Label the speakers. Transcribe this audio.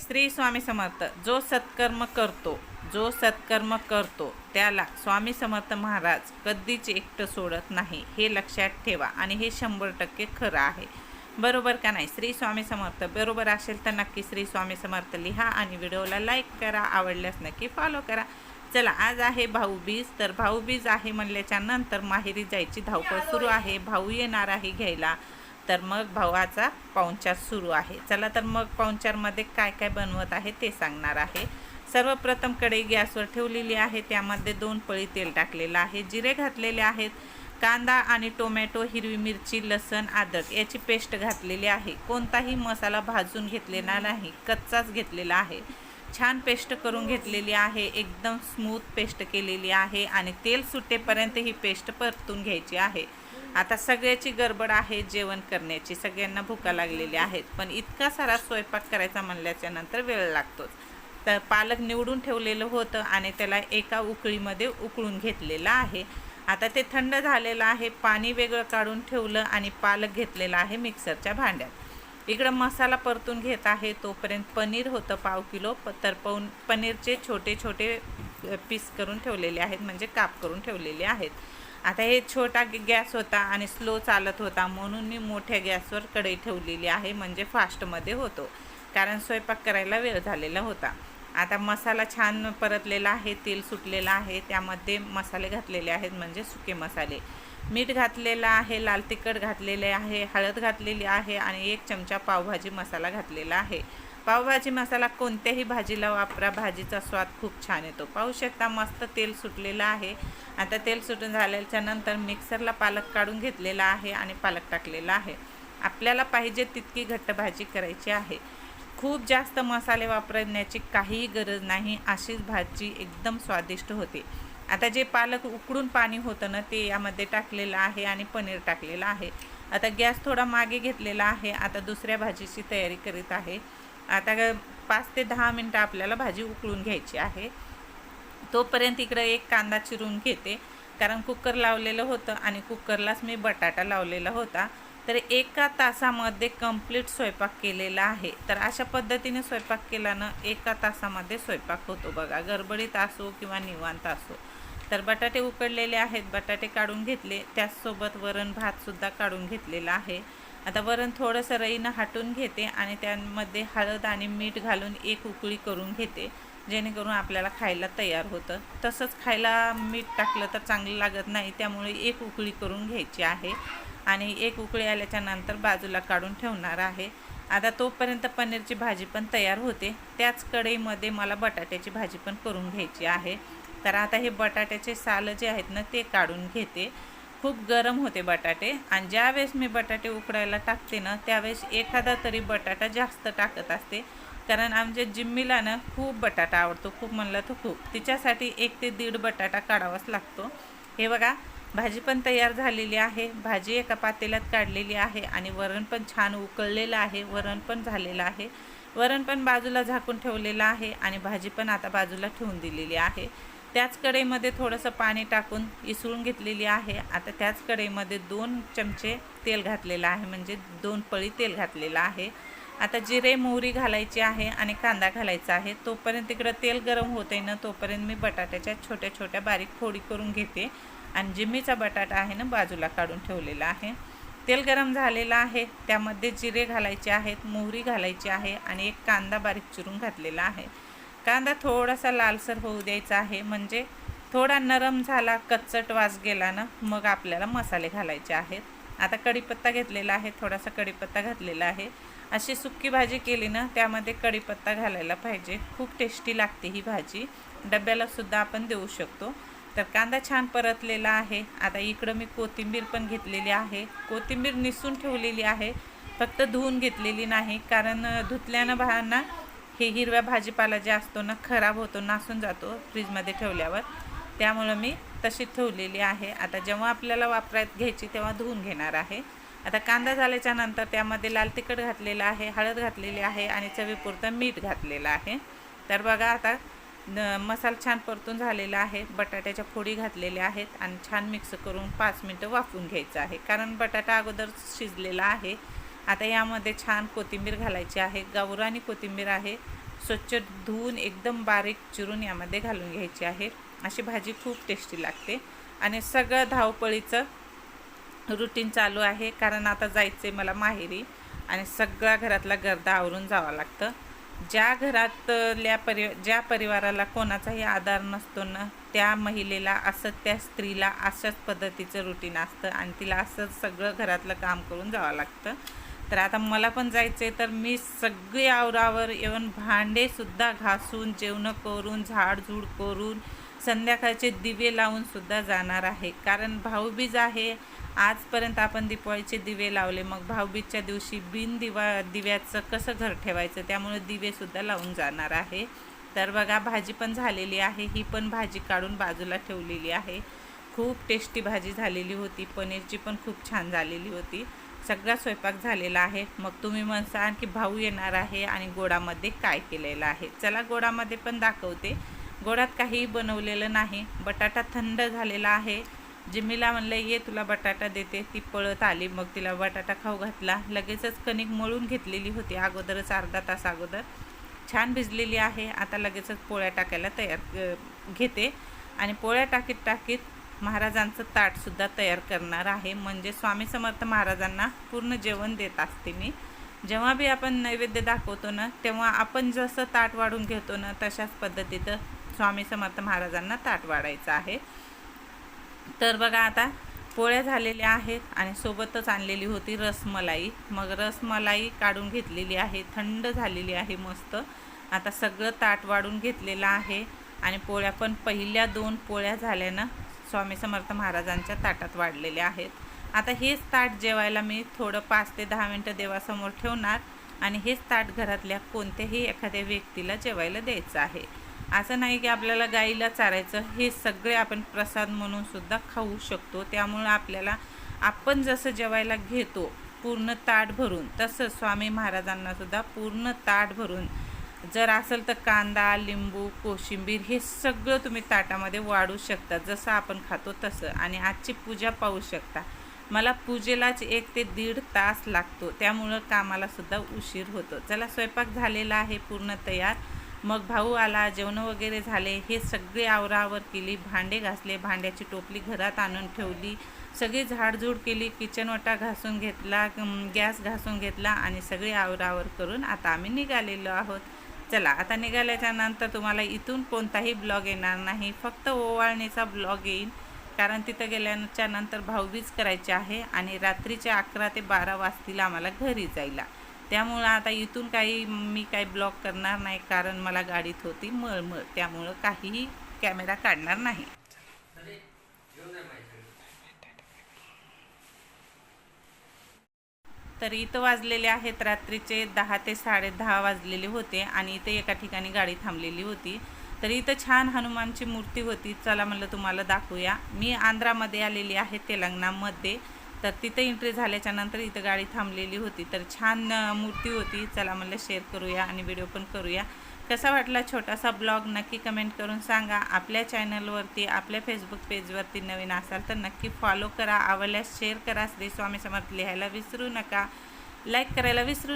Speaker 1: श्री स्वामी समर्थ जो सत्कर्म करतो जो सत्कर्म करतो त्याला स्वामी समर्थ महाराज कधीच एकटं सोडत नाही हे लक्षात ठेवा आणि हे शंभर टक्के खरं आहे. बरोबर का नाही? श्री स्वामी समर्थ बरोबर असेल तर नक्की श्री स्वामी समर्थ लिहा आणि व्हिडिओला लाईक करा आवडल्यास नक्की फॉलो करा. चला आज आहे भाऊबीज तर भाऊबीज आहे म्हणल्याच्या नंतर माहेरी जायची धावपळ सुरू आहे. भाऊ येणार आहे घ्यायला. तर मग भावाचा पाहुणचार सुरू आहे. चला तर मग पाहुणचारमध्ये काय काय बनवत आहे ते सांगणार आहे. सर्वप्रथम कढई गॅसवर ठेवलेली आहे. त्यामध्ये दोन पळी तेल टाकलेलं आहे. जिरे घातलेले आहेत. कांदा आणि टोमॅटो हिरवी मिरची लसण आदक याची पेस्ट घातलेली आहे. कोणताही मसाला भाजून घेतलेला नाही. कच्चाच घेतलेला आहे. छान पेस्ट करून घेतलेली आहे. एकदम स्मूथ पेस्ट केलेली आहे आणि तेल सुटेपर्यंत ही पेस्ट परतून घ्यायची आहे. आता सगळ्याची गडबड आहे जेवण करण्याची. सगळ्यांना भुका लागलेली आहेत. पण इतका सारा स्वयंपाक करायचा म्हणल्याच्या नंतर वेळ लागतोच. तर पालक निवडून ठेवलेलं होतं आणि त्याला एका उकळीमध्ये उकळून घेतलेलं आहे. आता ते थंड झालेलं आहे. पाणी वेगळं काढून ठेवलं आणि पालक घेतलेला आहे मिक्सरच्या भांड्यात. इकडं मसाला परतून घेत आहे. तोपर्यंत पनीर होतं पाव किलो. प तर पवन पनीरचे छोटे छोटे पीस करून ठेवलेले आहेत. म्हणजे काप करून ठेवलेले आहेत. आता हे छोटा गॅस होता आणि स्लो चालत होता म्हणून मी मोठ्या गॅसवर कढई ठेवलेली आहे म्हणजे फास्टमध्ये होतो. कारण स्वयंपाक करायला वेळ झालेला होता. आता मसाला छान परतलेला आहे तेल सुटलेलं आहे त्यामध्ये मसाले घातलेले आहेत म्हणजे सुके मसाले. मीठ घातलेलं आहे लाल तिखट घातलेले आहे हळद घातलेली आहे आणि एक चमचा पावभाजी मसाला घातलेला आहे. पावभाजी मसाला कोणत्याही भाजीला वापरा भाजीचा स्वाद खूप छान येतो. पाहू शकता मस्त तेल सुटलेलं आहे. आता तेल सुटून झाल्याच्यानंतर मिक्सरला पालक काढून घेतलेला आहे आणि पालक टाकलेला आहे. आपल्याला पाहिजे तितकी घट्ट भाजी करायची आहे. खूप जास्त मसाले वापरण्याची काहीही गरज नाही अशीच भाजी एकदम स्वादिष्ट होते. आता जे पालक उकडून पाणी होतं ना ते यामध्ये टाकलेलं आहे आणि पनीर टाकलेलं आहे. आता गॅस थोडा मागे घेतलेला आहे. आता दुसऱ्या भाजीची तयारी करीत आहे. आता पाच ते दहा मिनटं आपल्याला भाजी उकळून घ्यायची आहे. तोपर्यंत इकडं एक कांदा चिरून घेते. कारण कुकर लावलेलं होतं आणि कुकरलाच मी बटाटा लावलेला होता. तर एका तासामध्ये कंप्लीट स्वयंपाक केलेला आहे. तर अशा पद्धतीने स्वयंपाक केल्यानं एका तासामध्ये स्वयंपाक होतो बघा. गडबडीत असो किंवा निवांत असो. तर बटाटे उकडलेले आहेत बटाटे काढून घेतले. त्याचसोबत वरण भातसुद्धा काढून घेतलेला आहे. आता वरण थोडंसं रईनं हाटून घेते आणि त्यामध्ये हळद आणि मीठ घालून एक उकळी करून घेते जेणेकरून आपल्याला खायला तयार होतं. तसंच खायला मीठ टाकलं तर चांगलं लागत नाही त्यामुळे एक उकळी करून घ्यायची आहे आणि एक उकळी आल्याच्यानंतर बाजूला काढून ठेवणार आहे. आता तोपर्यंत पनीरची भाजी पण तयार होते. त्याच कढईमध्ये मला बटाट्याची भाजी पण करून घ्यायची आहे. तर आता हे बटाट्याचे सालं जे आहेत ना ते काढून घेते. खूप गरम होते बटाटे. आणि ज्यावेळेस मी बटाटे उकडायला टाकते ना त्यावेळेस एखादा तरी बटाटा जास्त टाकत असते. कारण आमच्या जिम्मीला ना खूप बटाटा आवडतो. खूप म्हणलं तर खूप. तिच्यासाठी एक ते दीड बटाटा काढावाच लागतो. हे बघा भाजी पण तयार झालेली आहे. भाजी एका पातेल्यात काढलेली आहे आणि वरण पण छान उकळलेलं आहे. वरण पण झालेलं आहे. वरण पण बाजूला झाकून ठेवलेलं आहे आणि भाजी पण आता बाजूला ठेवून दिलेली आहे. त्याच कढईमध्ये थोडंसं पाणी टाकून इसळून घेतलेली आहे. आता त्याच कढईमध्ये दोन चमचे तेल घातलेलं आहे म्हणजे दोन पळी तेल घातलेलं आहे. आता जिरे मोहरी घालायची आहे आणि कांदा घालायचा आहे. तोपर्यंत तिकडं तेल गरम होत आहे ना तोपर्यंत मी बटाट्याच्या छोट्या छोट्या बारीक फोडी करून घेते. आणि जिम्मीचा बटाटा आहे ना बाजूला काढून ठेवलेला आहे. तेल गरम झालेलं आहे. त्यामध्ये जिरे घालायचे आहेत मोहरी घालायची आहे आणि एक कांदा बारीक चिरून घातलेला आहे. कांदा थोडासा लालसर होऊ द्यायचा आहे. म्हणजे थोडा नरम झाला कच्चट वास गेला ना मग आपल्याला मसाले घालायचे आहेत. आता कढीपत्ता घेतलेला आहे थोडासा कढीपत्ता घातलेला आहे. अशी सुक्की भाजी केली ना त्यामध्ये कढीपत्ता घालायला पाहिजे. खूप टेस्टी लागते ही भाजी. डब्याला सुद्धा आपण देऊ शकतो. तर कांदा छान परतलेला आहे. आता इकडं मी कोथिंबीर पण घेतलेली आहे. कोथिंबीर निसून ठेवलेली आहे. फक्त धुवून घेतलेली नाही कारण धुतल्यानं भाना हे हिरव्या भाजीपाला जे असतो ना खराब होतो नासून जातो फ्रीजमध्ये ठेवल्यावर. त्यामुळं मी तशी ठेवलेली आहे. आता जेव्हा आपल्याला वापरात घ्यायची तेव्हा धुवून घेणार आहे. आता कांदा झाल्याच्यानंतर त्यामध्ये लाल तिखट घातलेलं आहे हळद घातलेली आहे आणि चवीपुरतं मीठ घातलेलं आहे. तर बघा आता न मसाला छान परतून झालेला आहे. बटाट्याच्या फोडी घातलेल्या आहेत आणि छान मिक्स करून पाच मिनटं वाफवून घ्यायचं आहे. कारण बटाटा अगोदर शिजलेला आहे. आता यामध्ये छान कोथिंबीर घालायची आहे. गावरानी कोथिंबीर आहे. स्वच्छ धुवून एकदम बारीक चिरून यामध्ये घालून घ्यायची आहे. अशी भाजी खूप टेस्टी लागते. आणि सगळं धावपळीचं रुटीन चालू आहे. कारण आता जायचं आहे मला माहेरी आणि सगळ्या घरातला गर्दा आवरून जावं लागतं. ज्या घरातल्या परि ज्या परिवाराला कोणाचाही आधार नसतो ना त्या महिलेला असं त्या स्त्रीला अशाच पद्धतीचं रुटीन असतं आणि तिला असंच सगळं घरातलं काम करून जावं लागतं. तर आता मला पण जायचं आहे तर मी सगळी आवरावर येऊन भांडेसुद्धा घासून जेवणं करून झाडझूड करून संध्याकाळचे दिवे लावूनसुद्धा जाणार आहे. कारण भाऊबीज आहे आजपर्यंत आपण दिपाळीचे दिवे लावले मग भाऊबीजच्या दिवशी बिन दिवा दिव्याचं कसं घर ठेवायचं त्यामुळे दिवेसुद्धा लावून जाणार आहे. तर बघा भाजी पण झालेली आहे ही पण भाजी काढून बाजूला ठेवलेली आहे. खूप टेस्टी भाजी झालेली होती पनीरची पण खूप छान झालेली होती. सगळा स्वयंपाक झालेला आहे. मग तुम्ही म्हणसान की भाऊ येणार आहे आणि गोडामध्ये काय केलेलं आहे. चला गोडामध्ये पण दाखवते. गोडात काहीही बनवलेलं नाही. बटाटा थंड झालेला आहे. जिमीला म्हणलं ये तुला बटाटा देते. ती पळत आली. मग तिला बटाटा खाऊ घातला. लगेचच कणिक मळून घेतलेली होती. अगोदरच अर्धा तास अगोदर. छान भिजलेली आहे. आता लगेचच पोळ्या टाकायला तयार घेते. आणि पोळ्या टाकीत टाकीत महाराजांचं ताटसुद्धा तयार करणार आहे. म्हणजे स्वामी समर्थ महाराजांना पूर्ण जेवण देत असते मी. जेव्हा बी आपण नैवेद्य दाखवतो ना तेव्हा आपण जसं ताट वाढून घेतो ना तशाच पद्धतीचं स्वामी समर्थ महाराजांना ताट वाढायचं आहे. तर बघा आता पोळ्या झालेल्या आहेत आणि सोबतच आणलेली होती रसमलाई. मग रसमलाई काढून घेतलेली आहे थंड झालेली आहे मस्त. आता सगळं ताट वाढून घेतलेलं आहे आणि पोळ्या पण पहिल्या दोन पोळ्या झाल्यानं स्वामी समर्थ महाराजांच्या ताटात वाढलेले आहेत. आता हेच ताट जेवायला मी थोडं पाच ते दहा मिनटं देवासमोर ठेवणार आणि हेच ताट घरातल्या कोणत्याही एखाद्या व्यक्तीला जेवायला द्यायचं आहे. असं नाही की आपल्याला गाईला चारायचं हे सगळे आपण प्रसाद म्हणून सुद्धा खाऊ शकतो. त्यामुळं आपल्याला आपण जसं जेवायला घेतो पूर्ण ताट भरून तसं स्वामी महाराजांना सुद्धा पूर्ण ताट भरून जर असेल तर कांदा लिंबू कोशिंबीर हे सगळं तुम्ही ताटामध्ये वाढू शकता. जसं आपण खातो तसं. आणि आजची पूजा पाहू शकता. मला पूजेलाच एक ते दीड तास लागतो. त्यामुळं कामालासुद्धा उशीर होतो. चला स्वयंपाक झालेला आहे पूर्ण तयार. मग भाऊ आला जेवण वगैरे झाले. हे सगळे आवरावर केली. भांडे घासले. भांड्याची टोपली घरात आणून ठेवली. सगळी झाडझूड केली. किचनवटा घासून घेतला. गॅस घासून घेतला. आणि सगळी आवरावर करून आता आम्ही निघालेलो आहोत. चला आता निघाल्याच्या नंतर तुम्हाला इथून कोणताही ब्लॉग येणार नाही. फक्त ओवाळणीचा ब्लॉग येईल कारण तिथं गेल्याच्यानंतर भाऊबीज करायची आहे आणि रात्रीचे अकरा ते बारा वाजतील आम्हाला घरी जायला. त्यामुळं आता इथून काही मी काही ब्लॉक करणार नाही कारण मला गाडीत होती मळमळ. त्यामुळं काहीही कॅमेरा काढणार नाही. तर इथं वाजलेले आहेत रात्रीचे दहा ते साडे दहा वाजलेले होते आणि इथं एका ठिकाणी गाडी थांबलेली होती. तर इथं छान हनुमानची मूर्ती होती. चला म्हणलं तुम्हाला दाखवूया. मी आंध्रामध्ये आलेली आहे तेलंगणामध्ये. तर तिथं एंट्री झाल्याच्यानंतर इथं गाडी थांबलेली होती. तर छान मूर्ती होती. चला म्हणलं शेअर करूया आणि व्हिडिओ पण करूया. कसा वाटला छोटासा ब्लॉग नक्की कमेंट करून सांगा. आपल्या चॅनलवरती आपल्या फेसबुक पेजवरती नवीन असाल तर नक्की फॉलो करा. आवडल्यास शेअर करा. श्री स्वामी समर्थ लिहायला विसरू नका. लाईक करायला विसरू नका.